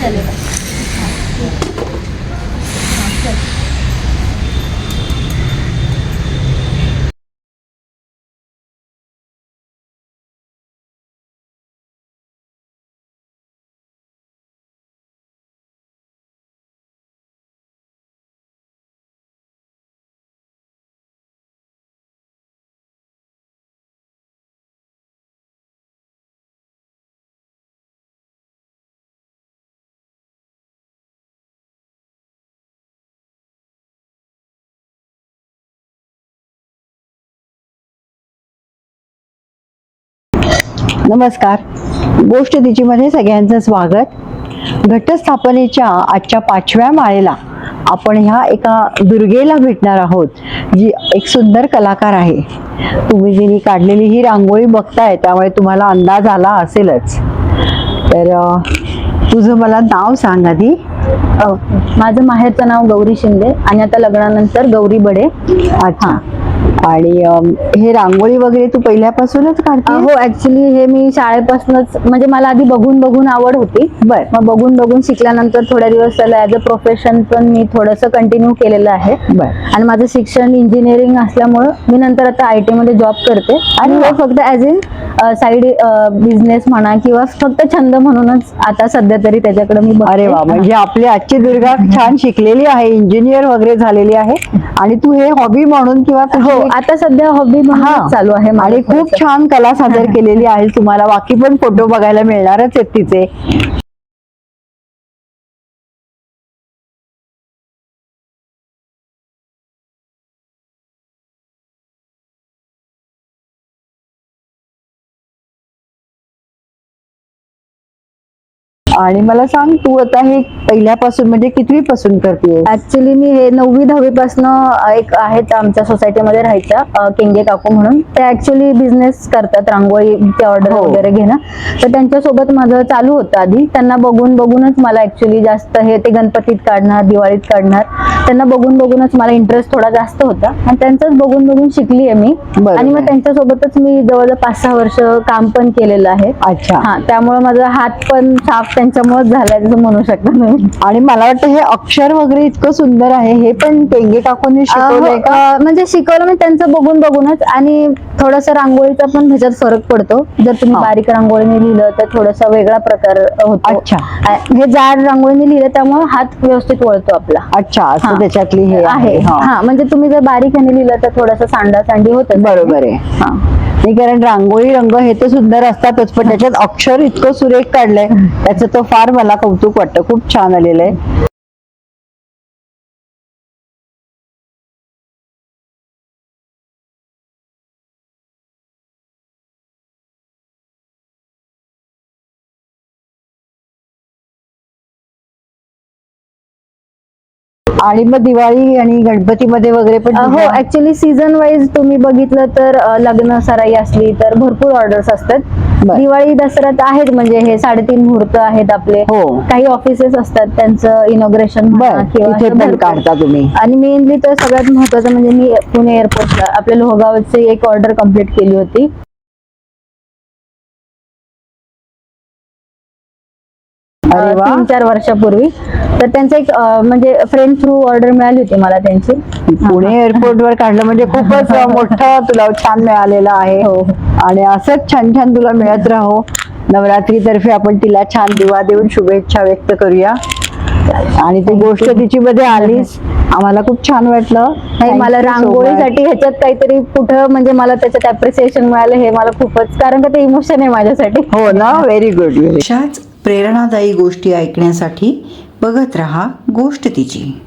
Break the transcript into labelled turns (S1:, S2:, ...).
S1: Hello.
S2: नमस्कार. गोष्ट तिचीमध्ये सगळ्यांचं स्वागत. घटस्थापनेच्या आजच्या पाचव्या माळेला आपण ह्या एका दुर्गेला भेटणार आहोत जी एक सुंदर कलाकार आहे. तुम्ही जिने काढलेली ही रांगोळी बघताय त्यामुळे तुम्हाला अंदाज आला असेलच. तर तुझं मला नाव सांग आधी.
S1: माझं माहेरचं नाव गौरी शिंदे आणि आता लग्नानंतर गौरी बडे.
S2: अच्छा. आणि हे रांगोळी वगैरे तू पहिल्यापासूनच काढते
S1: हो ऍक्च्युली हे मी शाळेपासूनच म्हणजे मला आधी बघून बघून आवड होती.
S2: बर.
S1: मग बघून बघून शिकल्यानंतर थोड्या दिवस त्याला ऍज अ प्रोफेशन पण मी थोडंसं कंटिन्यू केलेलं आहे.
S2: बर.
S1: आणि माझं शिक्षण इंजिनिअरिंग असल्यामुळं मी नंतर आता आय टी मध्ये जॉब करते. आणि हे फक्त ऍज इन साईड बिझनेस म्हणा किंवा फक्त छंद म्हणूनच आता सध्या तरी त्याच्याकडे मी.
S2: अरे वा म्हणजे आपली आजची दुर्गा छान शिकलेली आहे इंजिनियर वगैरे झालेली आहे. आणि तू हे हॉबी म्हणून किंवा
S1: हो आता सध्या हॉबी
S2: हा.
S1: म्हणून चालू आहे
S2: आणि खूप. छान कला सादर केलेली आहे तुम्हाला बाकी पण फोटो बघायला मिळणारच आहेत तिचे आणि मला सांग तू आता हे पहिल्यापासून म्हणजे कितवी पासून करते
S1: ऍक्च्युली मी हे नववी दहावी पासन एक आहेत आमच्या सोसायटीमध्ये राहायच्या अ, केंगे काकू म्हणून. ते ऍक्च्युली बिझनेस करतात रांगोळीचे ऑर्डर
S2: हो.
S1: वगैरे घेणं. तर त्यांच्यासोबत माझं चालू होतं आधी. त्यांना बघून बघूनच मला ऍक्च्युली जास्त हे ते गणपतीत काढणार दिवाळीत काढणार. त्यांना बघून बघूनच मला इंटरेस्ट थोडा जास्त होता. आणि त्यांचंच बघून बघून शिकली आहे मी. आणि मग त्यांच्यासोबतच मी जवळजवळ पाच सहा वर्ष काम पण केलेलं आहे.
S2: अच्छा.
S1: हा त्यामुळे माझा हात पण साफ त्यांच्यामुळेच झालाय असं म्हणू शकता तुम्ही.
S2: आणि मला वाटतं हे अक्षर वगैरे इतकं सुंदर आहे हे पण टेंगे
S1: अ, म्हणजे शिकवलं म्हणजे त्यांचं बघून बघूनच आणि थोडस रांगोळीचा पण ह्याच्यात फरक पडतो. जर तुम्ही. बारीक रांगोळीने लिहिलं तर थोडासा वेगळा प्रकार होतो.
S2: अच्छा.
S1: हे जाड रांगोळीने लिहिलं त्यामुळे हात व्यवस्थित वळतो आपला.
S2: अच्छा त्याच्यातली हे
S1: आहे
S2: हा.
S1: म्हणजे तुम्ही जर बारीक ह्याने लिहिलं तर थोडासा सांडा सांडी होत.
S2: बरोबर आहे.
S1: हा.
S2: कारण रांगोळी रंग हे तर सुंदर असतातच पण त्याच्यात अक्षर इतकं सुरेख काढलंय त्याचं तो फार मला कौतुक वाटतं. खूप छान आलेलं आहे. आणि मग दिवाळी आणि गणपतीमध्ये वगैरे पण
S1: हो ऍक्च्युली सीझन वाईज तुम्ही बघितलं तर लग्न सराई असली तर भरपूर ऑर्डर्स असतात. दिवाळी दसऱ्यात आहेत म्हणजे हे साडेतीन मुहूर्त आहेत आपले.
S2: हो.
S1: काही ऑफिसेस असतात त्यांचं इनॉग्रेशन
S2: काढता तुम्ही.
S1: आणि मेनली तर सगळ्यात महत्वाचं म्हणजे मी पुणे एअरपोर्टला आपल्या लोहगावची एक ऑर्डर कंप्लीट केली होती.
S2: अरे वा.
S1: तीन चार वर्षापूर्वी. तर त्यांचं एक अ, म्हणजे फ्रेंड थ्रू ऑर्डर मिळाली होती मला त्यांची.
S2: पुणे एअरपोर्ट वर काढलं. म्हणजे खूपच मोठं तुला छान मिळालेलं आहे.
S1: हो.
S2: आणि असंच छान छान तुला मिळत राहो. नवरात्री तर्फे आपण तिला छान दिवा देऊन शुभेच्छा व्यक्त करूया. आणि तू गोष्ट तिची मध्ये आलीस आम्हाला खूप छान वाटलं.
S1: नाही
S2: Thank
S1: मला
S2: you so
S1: रांगोळीसाठी ह्याच्यात काहीतरी कुठं म्हणजे मला त्याच्यात अप्रिसिएशन मिळालं हे मला खूपच कारण का ते इमोशन आहे माझ्यासाठी.
S2: हो ना व्हेरी गुड
S3: अशाच प्रेरणादायी गोष्टी ऐकण्यासाठी बघत रहा गोष्ट तिची.